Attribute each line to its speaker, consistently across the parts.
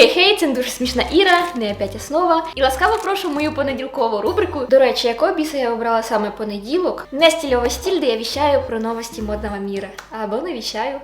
Speaker 1: Хей-хей, це дуже смішна Іра, не опять основа. І ласкаво прошу мою понеділкову рубрику. До речі, якого біса я обрала саме понеділок? Не стільова стіль, де я віщаю про новості модного міра. Або не віщаю.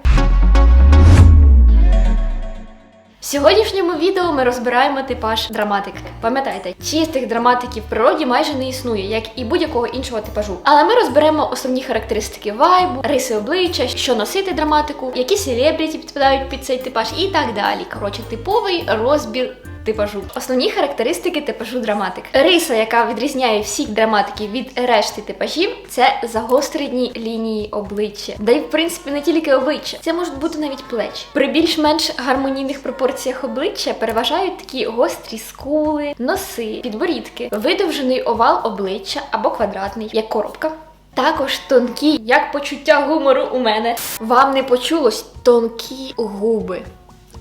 Speaker 1: В сьогоднішньому відео ми розбираємо типаж драматик. Пам'ятайте, чистих драматиків в природі майже не існує, як і будь-якого іншого типажу. Але ми розберемо основні характеристики вайбу, риси обличчя, що носити драматику, які селебріті підпадають під цей типаж і так далі. Коротше, типовий розбір. Типажу. Основні характеристики типажу драматик. Риса, яка відрізняє всіх драматиків від решти типажів, це загострені лінії обличчя. Да й в принципі не тільки обличчя, це можуть бути навіть плечі. При більш-менш гармонійних пропорціях обличчя переважають такі гострі скули, носи, підборідки, видовжений овал обличчя або квадратний, як коробка. Також тонкі, як почуття гумору у мене. Вам не почулось тонкі губи.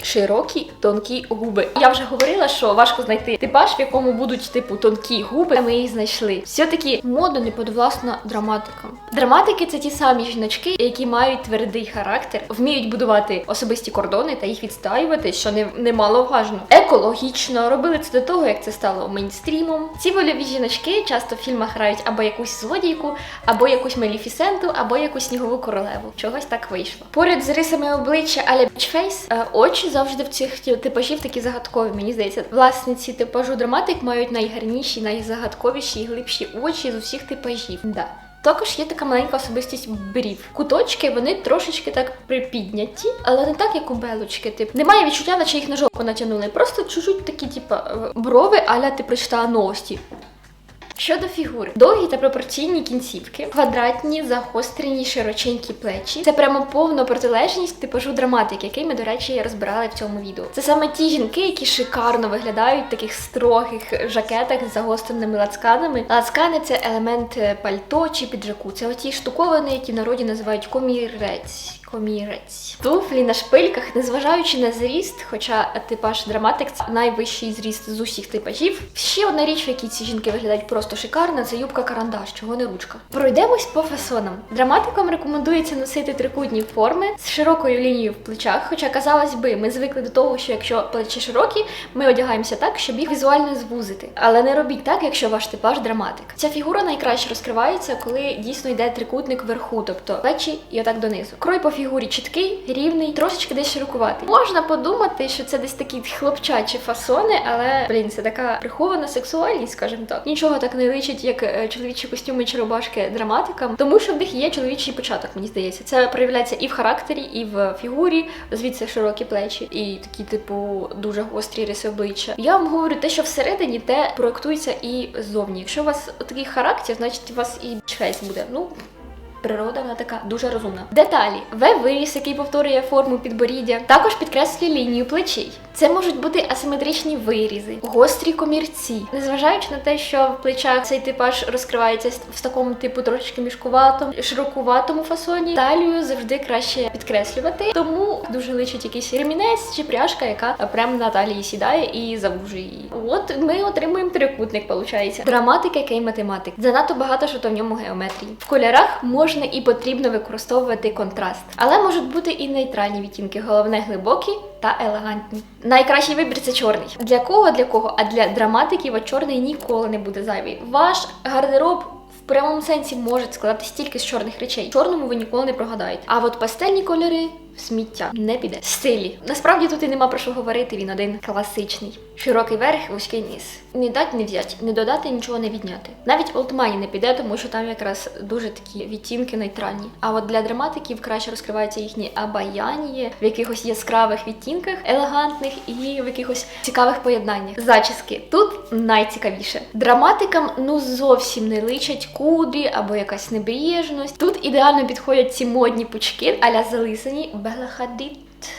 Speaker 1: Широкі тонкі губи. Я вже говорила, що важко знайти типаж, в якому будуть типу тонкі губи. Ми їх знайшли. Все-таки мода не подвласна драматикам. Драматики це ті самі жіночки, які мають твердий характер, вміють будувати особисті кордони та їх відстаювати, що не немаловажно. Екологічно робили це до того, як це стало мейнстрімом. Ці вольові жіночки часто в фільмах грають або якусь злодійку, або якусь Меліфісенту, або якусь снігову королеву. Чогось так вийшло. Поряд з рисами обличчя Аля Бічфейс, е, очі завжди в цих типажів такі загадкові. Мені здається, власниці типажу драматик мають найгарніші, найзагадковіші і глибші очі з усіх типажів. Да. Також є така маленька особистість брів. Куточки вони трошечки так припідняті, але не так, як у белочки. Тип немає відчуття, наче їх на жопу натягнули. Просто чуть-чуть такі, типа, брови, аля ти прочитала новості. Щодо фігури, довгі та пропорційні кінцівки, квадратні, загострені, широченькі плечі. Це прямо повна протилежність типажу драматик, який ми, до речі, розбирали в цьому відео. Це саме ті жінки, які шикарно виглядають в таких строгих жакетах з загостреними лацканами. Лацкани це елемент пальто чи піджаку. Це оті штуковини, які народі називають комірець. Комірець. Туфлі на шпильках, незважаючи на зріст, хоча типаж драматик це найвищий зріст з усіх типажів. Ще одна річ, в якій ці жінки виглядають просто шикарно, це юбка карандаш, чого не ручка. Пройдемось по фасонам. Драматикам рекомендується носити трикутні форми з широкою лінією в плечах. Хоча, казалось би, ми звикли до того, що якщо плечі широкі, ми одягаємося так, щоб їх візуально звузити. Але не робіть так, якщо ваш типаж драматик. Ця фігура найкраще розкривається, коли дійсно йде трикутник вверху, тобто плечі і отак донизу. Крой по фігурі чіткий, рівний, трошечки десь широкуватий. Можна подумати, що це десь такі хлопчачі фасони, але блін, це така прихована сексуальність, скажімо так. Нічого так не личить, як е, чоловічі костюми чи рубашки драматикам, тому що в них є чоловічий початок, мені здається. Це проявляється і в характері, і в фігурі, звідси широкі плечі, і такі, типу, дуже гострі риси обличчя. Я вам говорю те, що всередині те проектується і ззовні. Якщо у вас такий характер, значить у вас і фейс буде. Ну. Природа вона така дуже розумна. Деталі: В-виріс, який повторює форму підборіддя, також підкреслює лінію плечей. Це можуть бути асиметричні вирізи, гострі комірці. Незважаючи на те, що в плечах цей типаж розкривається в такому типу трошечки мішкуватому, широкуватому фасоні, талію завжди краще підкреслювати. Тому дуже личить якийсь ремінець чи пряжка, яка прямо на талії сідає і завужує її. От ми отримуємо трикутник, виходить. Драматика, який математик. Занадто багато що то в ньому геометрії. В кольорах можна і потрібно використовувати контраст, але можуть бути і нейтральні відтінки, головне глибокі та елегантні. Найкращий вибір це чорний. Для кого? Для кого? А для драматиків а чорний ніколи не буде зайвий. Ваш гардероб. Прямому сенсі може складатись тільки з чорних речей. Чорному ви ніколи не прогадаєте. А от пастельні кольори сміття не піде. Стилі. Насправді тут і нема про що говорити. Він один класичний. Широкий верх, вузький низ. Не дать, не взять, не додати, нічого не відняти. Навіть олдмані не піде, тому що там якраз дуже такі відтінки нейтральні. А от для драматиків краще розкривається їхнє абаяння в якихось яскравих відтінках, елегантних і в якихось цікавих поєднаннях. Зачіски тут найцікавіше. Драматикам ну зовсім не личать кудрі або якась небріжність. Тут ідеально підходять ці модні пучки аля залисані белахадит.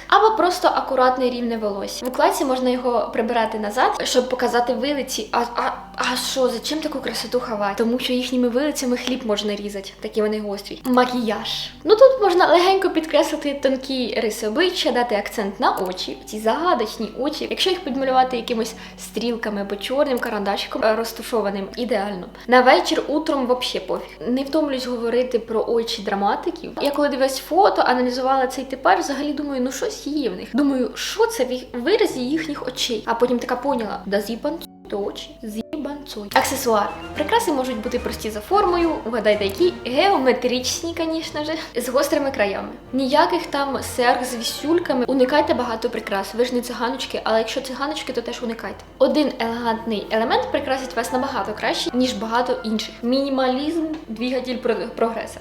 Speaker 1: Або просто акуратне рівне волосся. В укладці можна його прибирати назад, щоб показати вилиці. А, а, а що, зачем таку красоту ховати? Тому що їхніми вилицями хліб можна різати, такі вони гострі. Макіяж. Ну тут можна легенько підкреслити тонкі риси обличчя, дати акцент на очі, ці загадочні очі. Якщо їх підмалювати якимось стрілками або чорним карандашиком е, розташованим, ідеально. На вечір, утром вообще пофіг. Не втомлюсь говорити про очі драматиків. Я коли дивилась фото, аналізувала цей типаж, взагалі думаю, ну щось є в них. Думаю, що це в виразі їхніх очей. А потім така поняла, да зібан то очі, зібанцой. Аксесуар. Прикраси можуть бути прості за формою, угадайте які, геометричні, звісно ж, з гострими краями. Ніяких там серг з вісюльками. Уникайте багато прикрас. Ви ж не циганочки, але якщо циганочки, то теж уникайте. Один елегантний елемент прикрасить вас набагато краще, ніж багато інших. Мінімалізм, двигатель про- прогресу.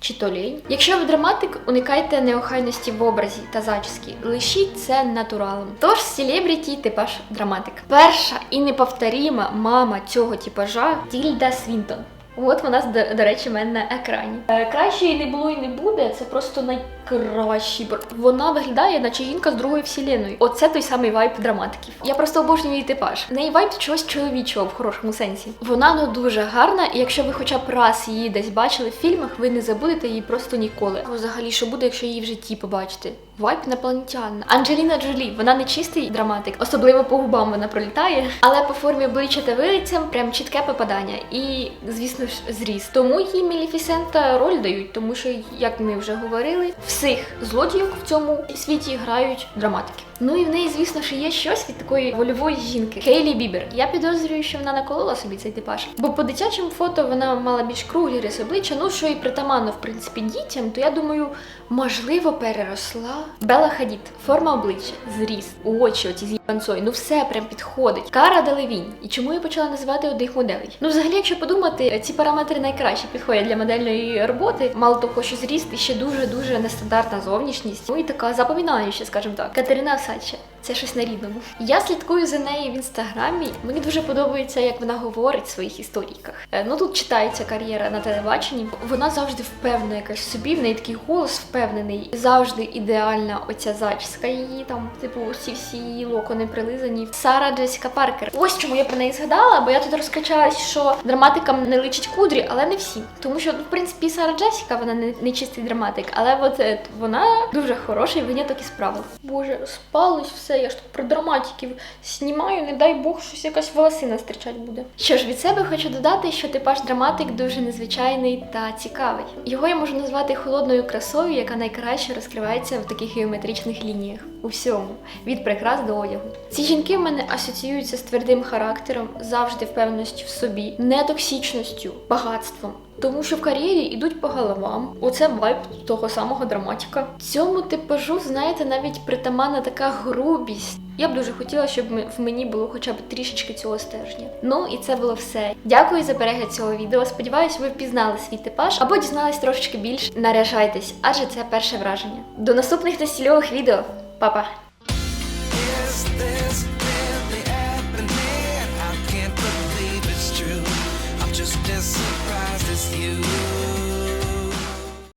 Speaker 1: Чи то лінь. Якщо ви драматик, уникайте неохайності в образі та зачіски. Лишіть це натуралом. Тож селебріті типаж драматик. Перша і неповторіма мама цього типажа Тільда Свінтон. От вона, до, до речі, мене на екрані. Е, Краще і не було і не буде. Це просто найкращий. бр- Вона виглядає, наче жінка з другої вселеної. Оце той самий вайб драматиків. Я просто обожнюю її типаж. В неї вайб чогось чоловічого в хорошому сенсі. Вона ну дуже гарна, і якщо ви хоча б раз її десь бачили в фільмах, ви не забудете її просто ніколи. Взагалі, що буде, якщо її в житті побачите? Вайб інопланетянна. Анджеліна Джолі, вона не чистий драматик, особливо по губам вона пролітає, але по формі обличчя та вилицям прям чітке попадання. І, звісно ж, зріс. Тому їй Меліфісента роль дають, тому що, як ми вже говорили, всіх злодіїв в цьому світі грають драматики. Ну і в неї, звісно ж, є щось від такої вольової жінки. Хейлі Бібер. Я підозрюю, що вона наколола собі цей типаж. Бо по дитячим фото вона мала більш круглі риси обличчя, ну що і притаманно, в принципі, дітям, то я думаю, можливо, переросла. Бела Хадід, форма обличчя, зріст, очі, оці з панцою, ну все прям підходить. Кара Делевінь. І чому я почала називати одних моделей? Ну, взагалі, якщо подумати, ці параметри найкраще підходять для модельної роботи. Мало того, що зріст і ще дуже дуже нестандартна зовнішність. Ну і така запомінаюча, скажімо так. Катерина Осадча. Це щось на рідному. Я слідкую за нею в інстаграмі. Мені дуже подобається, як вона говорить в своїх історійках. Е, Ну тут читається кар'єра на телебаченні. Вона завжди впевнена якась собі. В неї такий голос впевнений. Завжди ідеальна оця зачіска її там, типу, всі всі її локони прилизані. Сара Джесіка Паркер. Ось чому я про неї згадала, бо я тут розкачалась, що драматикам не личить кудрі, але не всі. Тому що, ну, в принципі, Сара Джесіка, вона не, не чистий драматик, але от е, вона дуже хороший виняток із правил. Боже, розпалось все, я ж тут про драматиків знімаю, не дай Бог, щось якась волосина стирчать буде. Що ж, від себе хочу додати, що типаж драматик дуже незвичайний та цікавий. Його я можу назвати холодною красою, яка найкраще розкривається в таких геометричних лініях. У всьому, від прикрас до одягу. Ці жінки в мене асоціюються з твердим характером, завжди впевненістю в собі, нетоксичністю, багатством. Тому що в кар'єрі йдуть по головам. Оце вайб того самого драматика. Цьому типажу, знаєте, навіть притаманна така грубість. Я б дуже хотіла, щоб в мені було хоча б трішечки цього стержня. Ну і це було все. Дякую за перегляд цього відео. Сподіваюсь, ви впізнали свій типаж або дізнались трошечки більше. Наряжайтесь, адже це перше враження. До наступних настільових відео. Па-па!
Speaker 2: You.